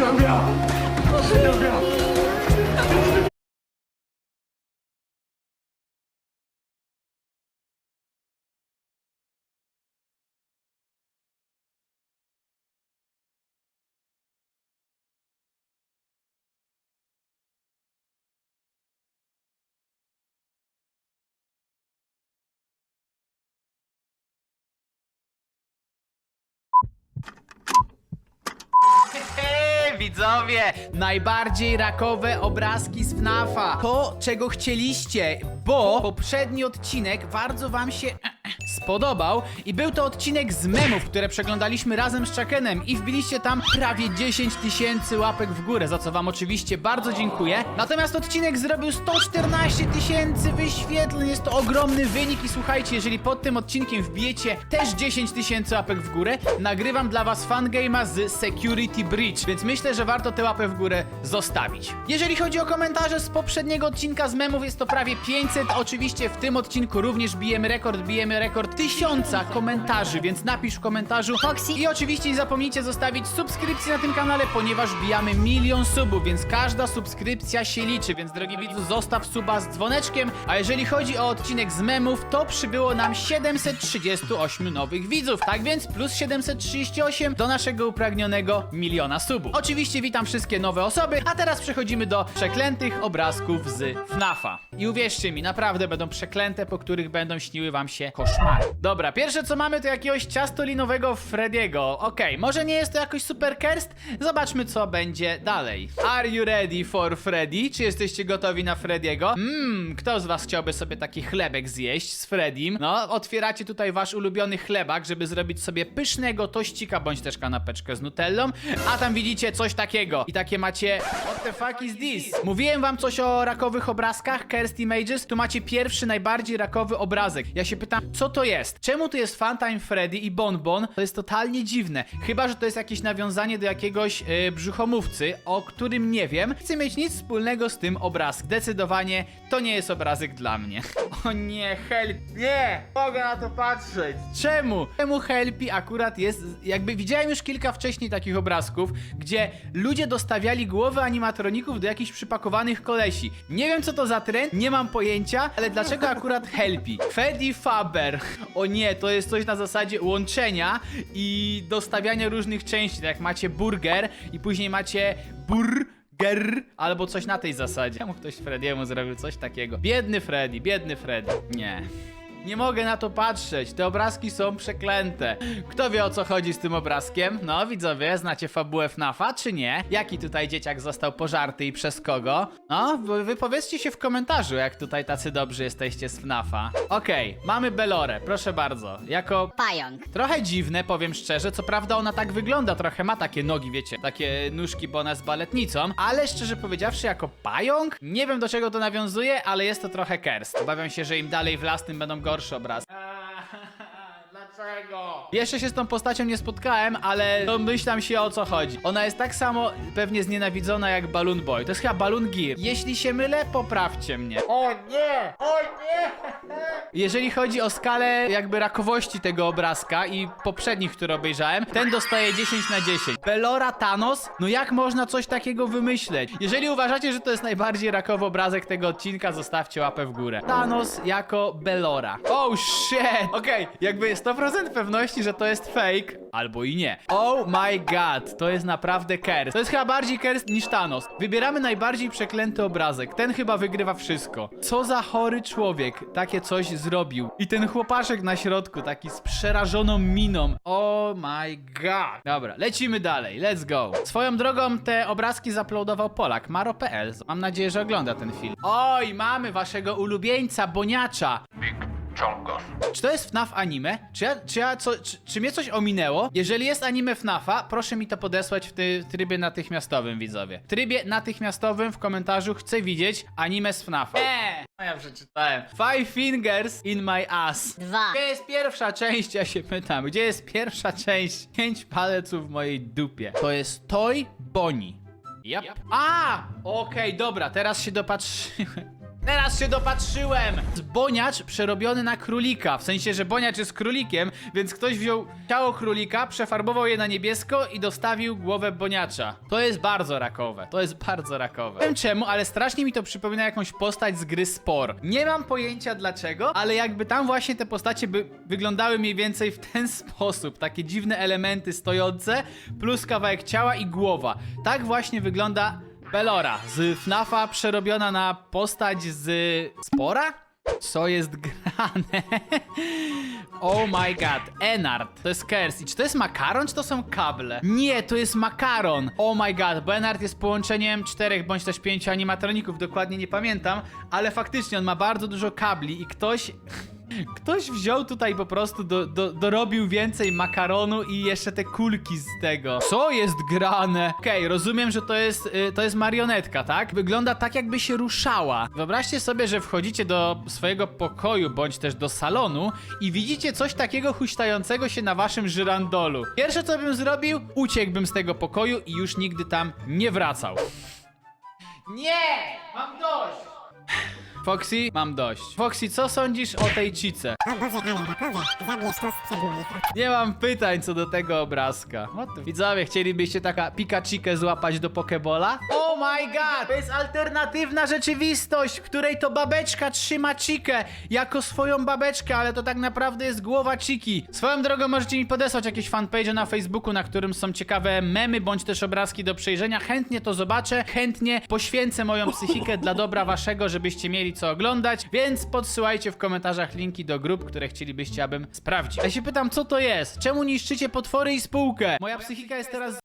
娘娘娘娘 widzowie! Najbardziej rakowe obrazki z FNAFa. To, czego chcieliście, bo poprzedni odcinek bardzo wam się spodobał i był to odcinek z memów, które przeglądaliśmy razem z Chuckenem i wbiliście tam prawie 10 tysięcy łapek w górę, za co wam oczywiście bardzo dziękuję. Natomiast odcinek zrobił 114 tysięcy wyświetleń, jest to ogromny wynik i słuchajcie, jeżeli pod tym odcinkiem wbijecie też 10 tysięcy łapek w górę, nagrywam dla was fangame'a z Security Breach, więc myślę, że warto tę łapę w górę zostawić. Jeżeli chodzi o komentarze z poprzedniego odcinka z memów, jest to prawie 500, oczywiście w tym odcinku również bijemy rekord, bijemy rekord tysiąca komentarzy, więc napisz w komentarzu Foxy. i oczywiście nie zapomnijcie zostawić subskrypcji na tym kanale, ponieważ bijamy milion subów, więc każda subskrypcja się liczy, więc drogi widzu zostaw suba z dzwoneczkiem, a jeżeli chodzi o odcinek z memów, to przybyło nam 738 nowych widzów, tak więc plus 738 do naszego upragnionego miliona subów. Oczywiście witam wszystkie nowe osoby, a teraz przechodzimy do przeklętych obrazków z FNAFa. I uwierzcie mi, naprawdę będą przeklęte, po których będą śniły wam się koszmary. Dobra, pierwsze co mamy to jakiegoś ciastolinowego Frediego. Okej, może nie jest to jakoś super kerst, zobaczmy co będzie dalej. Are you ready for Freddy? Czy jesteście gotowi na Frediego? Mmm, kto z was chciałby sobie taki chlebek zjeść z Fredim? No, otwieracie tutaj wasz ulubiony chlebak, żeby zrobić sobie pysznego tościka, bądź też kanapeczkę z nutellą, a tam widzicie coś takiego. I takie macie, what the fuck is this? Mówiłem wam coś o rakowych obrazkach, Cursed Images, tu macie pierwszy, najbardziej rakowy obrazek. Ja się pytam, co to jest? Czemu tu jest Funtime Freddy i Bonbon? To jest totalnie dziwne. Chyba, że to jest jakieś nawiązanie do jakiegoś yy, brzuchomówcy, o którym nie wiem. Chcę mieć nic wspólnego z tym obrazkiem. Zdecydowanie to nie jest obrazek dla mnie. O nie, help, nie! Mogę na to patrzeć. Czemu? Czemu Helpi akurat jest, jakby widziałem już kilka wcześniej takich obrazków, gdzie ludzie dostawiali głowy animatroników do jakichś przypakowanych kolesi. Nie wiem co to za trend, nie mam pojęcia, ale dlaczego akurat Helpi? Freddy Faber. O nie, to jest coś na zasadzie łączenia i dostawiania różnych części, tak jak macie burger i później macie bur Ger, albo coś na tej zasadzie. Czemu ktoś Frediemu zrobił coś takiego? Biedny Freddy, biedny Freddy. Nie. Nie mogę na to patrzeć, te obrazki są przeklęte. Kto wie o co chodzi z tym obrazkiem? No, widzowie, znacie fabułę FNAFa, czy nie? Jaki tutaj dzieciak został pożarty i przez kogo? No, wy- wypowiedzcie się w komentarzu, jak tutaj tacy dobrzy jesteście z FNAFa. Okej, mamy Belorę, proszę bardzo. Jako Pająk. Trochę dziwne, powiem szczerze, co prawda ona tak wygląda, trochę ma takie nogi, wiecie, takie nóżki, bo ona jest baletnicą, ale szczerze powiedziawszy, jako pająk, nie wiem do czego to nawiązuje, ale jest to trochę kerst. Obawiam się, że im dalej w las, tym będą gorsze obrazy. Jeszcze się z tą postacią nie spotkałem, ale domyślam się o co chodzi. Ona jest tak samo pewnie znienawidzona jak Balloon Boy. To jest chyba Balloon Gear. Jeśli się mylę, poprawcie mnie. O nie! O nie! Jeżeli chodzi o skalę jakby rakowości tego obrazka i poprzednich, które obejrzałem, ten dostaje 10 na 10. Belora Thanos? No jak można coś takiego wymyśleć? Jeżeli uważacie, że to jest najbardziej rakowy obrazek tego odcinka, zostawcie łapę w górę. Thanos jako Belora. Oh shit! Okej, jakby 100% pewności, że to jest fake, albo i nie. Oh my god, to jest naprawdę Kers. To jest chyba bardziej Kers niż Thanos. Wybieramy najbardziej przeklęty obrazek. Ten chyba wygrywa wszystko. Co za chory człowiek takie coś zrobił. I ten chłopaszek na środku, taki z przerażoną miną. Oh my god. Dobra, lecimy dalej, let's go. Swoją drogą te obrazki zaploadował Polak, Maro.pl. Mam nadzieję, że ogląda ten film. Oj, mamy waszego ulubieńca, Boniacza. Czy to jest FNAF anime? Czy ja, czy ja co, czy, czy mnie coś ominęło? Jeżeli jest anime FNAFa, proszę mi to podesłać w, ty, w trybie natychmiastowym, widzowie. W trybie natychmiastowym w komentarzu chcę widzieć anime z FNAFa. Eee! No ja przeczytałem. Five fingers in my ass. Dwa. Gdzie jest pierwsza część? Ja się pytam. Gdzie jest pierwsza część? Pięć palców w mojej dupie. To jest Toy Bonnie. Yep. A! Okej, dobra, teraz się dopatrzyłem. Teraz się dopatrzyłem! Boniacz przerobiony na królika. W sensie, że boniacz jest królikiem, więc ktoś wziął ciało królika, przefarbował je na niebiesko i dostawił głowę boniacza. To jest bardzo rakowe. To jest bardzo rakowe. Nie wiem czemu, ale strasznie mi to przypomina jakąś postać z gry Spor. Nie mam pojęcia dlaczego, ale jakby tam właśnie te postacie by wyglądały mniej więcej w ten sposób. Takie dziwne elementy stojące, plus kawałek ciała i głowa. Tak właśnie wygląda Belora z FNAFa przerobiona na postać z Spora? Co jest grane? Oh my god, Enard, to jest Kers. I czy to jest makaron, czy to są kable? Nie, to jest makaron. Oh my god, bo Enard jest połączeniem czterech bądź też pięciu animatroników, dokładnie nie pamiętam, ale faktycznie on ma bardzo dużo kabli i ktoś... Ktoś wziął tutaj po prostu, do, do, dorobił więcej makaronu i jeszcze te kulki z tego. Co jest grane? Okej, rozumiem, że to jest, y, to jest marionetka, tak? Wygląda tak, jakby się ruszała. Wyobraźcie sobie, że wchodzicie do swojego pokoju, bądź też do salonu i widzicie coś takiego huśtającego się na waszym żyrandolu. Pierwsze, co bym zrobił, uciekłbym z tego pokoju i już nigdy tam nie wracał. Nie! Mam dość! Foxy, mam dość. Foxy, co sądzisz o tej cice? O Boże, ale rakowe, zabierz to oczu. Nie mam pytań co do tego obrazka. What the... Widzowie, chcielibyście taka Pikachikę złapać do Pokebola? Oh my god! To jest alternatywna rzeczywistość, w której to babeczka trzyma Chikę jako swoją babeczkę, ale to tak naprawdę jest głowa Chiki. Swoją drogą możecie mi podesłać jakieś fanpage na Facebooku, na którym są ciekawe memy bądź też obrazki do przejrzenia. Chętnie to zobaczę, chętnie poświęcę moją psychikę dla dobra waszego, żebyście mieli co oglądać, więc podsyłajcie w komentarzach linki do grup, które chcielibyście, abym sprawdził. Ja się pytam, co to jest? Czemu niszczycie potwory i spółkę? Moja psychika jest teraz